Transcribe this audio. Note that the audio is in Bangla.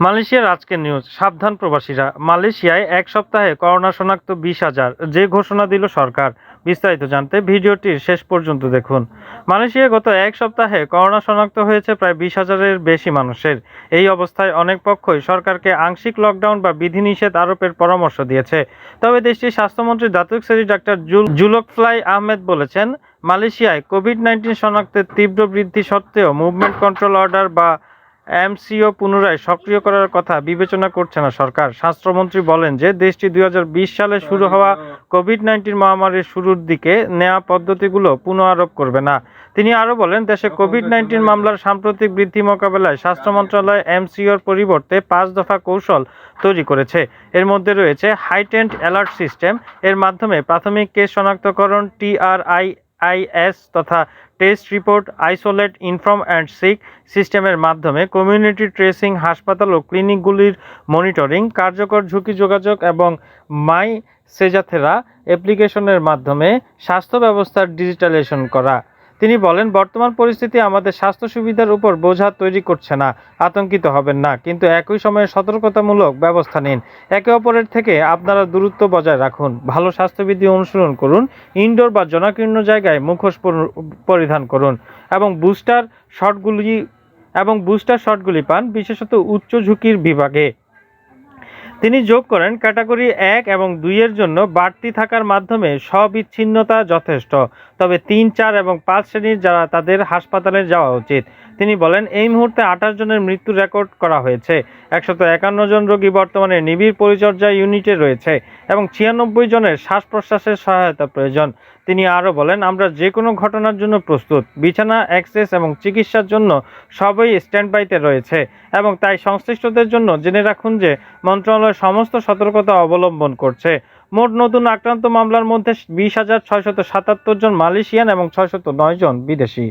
মালয়েশিয়ার আজকের নিউজ সাবধান প্রবাসীরা। মালয়েশিয়ায় এক সপ্তাহে করোনা শনাক্ত বিশ হাজার, যে ঘোষণা দিল সরকার। বিস্তারিত জানতে ভিডিওটির শেষ পর্যন্ত দেখুন। মালয়েশিয়ায় গত এক সপ্তাহে করোনা শনাক্ত হয়েছে প্রায় বিশ হাজারের বেশি মানুষের। এই অবস্থায় অনেক পক্ষই সরকারকে আংশিক লকডাউন বা বিধিনিষেধ আরোপের পরামর্শ দিয়েছে। তবে দেশটির স্বাস্থ্যমন্ত্রী দাতুক সেরি ডাক্তার জুল জুলকফ্লাই আহমেদ বলেছেন, মালয়েশিয়ায় কোভিড নাইন্টিন শনাক্তের তীব্র বৃদ্ধি সত্ত্বেও মুভমেন্ট কন্ট্রোল অর্ডার বা এমসিও পুনরায় সক্রিয় করার কথা বিবেচনা করছে না সরকার। স্বাস্থ্যমন্ত্রী বলেন যে, দেশটি দু হাজার বিশ সালে শুরু হওয়া কোভিড নাইন্টিন মহামারীর শুরুর দিকে নেওয়া পদ্ধতিগুলো পুনঃ আরোপ করবে না। তিনি আরও বলেন, দেশে কোভিড নাইন্টিন মামলার সাম্প্রতিক বৃদ্ধি মোকাবেলায় স্বাস্থ্য মন্ত্রণালয় এমসিওর পরিবর্তে পাঁচ দফা কৌশল তৈরি করেছে। এর মধ্যে রয়েছে হাইটেন্ড অ্যালার্ট সিস্টেম, এর মাধ্যমে প্রাথমিক কেস শনাক্তকরণ, টিআরআই আইএস তথা test report, isolate, inform and seek সিস্টেমের মাধ্যমে কমিউনিটি ট্রেসিং হাসপাতাল ও ক্লিনিকগুলির মনিটরিং, কার্যকর ঝুঁকি যোগাযোগ এবং মাই সেজাথেরা অ্যাপ্লিকেশনের মাধ্যমে স্বাস্থ্য ব্যবস্থার ডিজিটালাইজেশন করা। তিনি বলেন, বর্তমান পরিস্থিতি আমাদের স্বাস্থ্য সুবিধার উপর বোঝা তৈরি করছে না, আতঙ্কিত হবেন না, কিন্তু একই সময়ে সতর্কতামূলক ব্যবস্থা নিন। একে অপরের থেকে আপনারা দূরত্ব বজায় রাখুন, ভালো স্বাস্থ্যবিধি অনুসরণ করুন, ইনডোর বা জনাকীর্ণ জায়গায় মুখোশ পরিধান করুন এবং বুস্টার শটগুলি, এবং বুস্টার শটগুলি পান, বিশেষত উচ্চ ঝুঁকির বিভাগে। তিনি যোগ করেন ক্যাটাগরি এক এবং দুইয়ের জন্য বাড়তি থাকার মাধ্যমে সবিচ্ছিন্নতা যথেষ্ট। তবে তিন, চার এবং পাঁচ শ্রেণির যারা তাদের হাসপাতালে যাওয়া উচিত। তিনি বলেন, এই মুহূর্তে আঠাশ জনের মৃত্যু রেকর্ড করা হয়েছে। একশত একান্ন জন রোগী বর্তমানে নিবিড় পরিচর্যা ইউনিটে রয়েছে এবং ছিয়ানব্বই জনের শ্বাস প্রশ্বাসের সহায়তা প্রয়োজন। তিনি আরও বলেন, আমরা যে কোনো ঘটনার জন্য প্রস্তুত। বিছানা অ্যাক্সেস এবং চিকিৎসার জন্য সবই স্ট্যান্ডবাইতে রয়েছে এবং তাই সংশ্লিষ্টদের জন্য জেনে রাখুন যে মন্ত্রণালয় সমস্ত সতর্কতা অবলম্বন করছে। মোট নতুন আক্রান্ত মামলার মধ্যে বিশ হাজার ছয়শত সাতাত্তর জন মালয়েশিয়ান এবং ছয়শত নয় জন বিদেশি।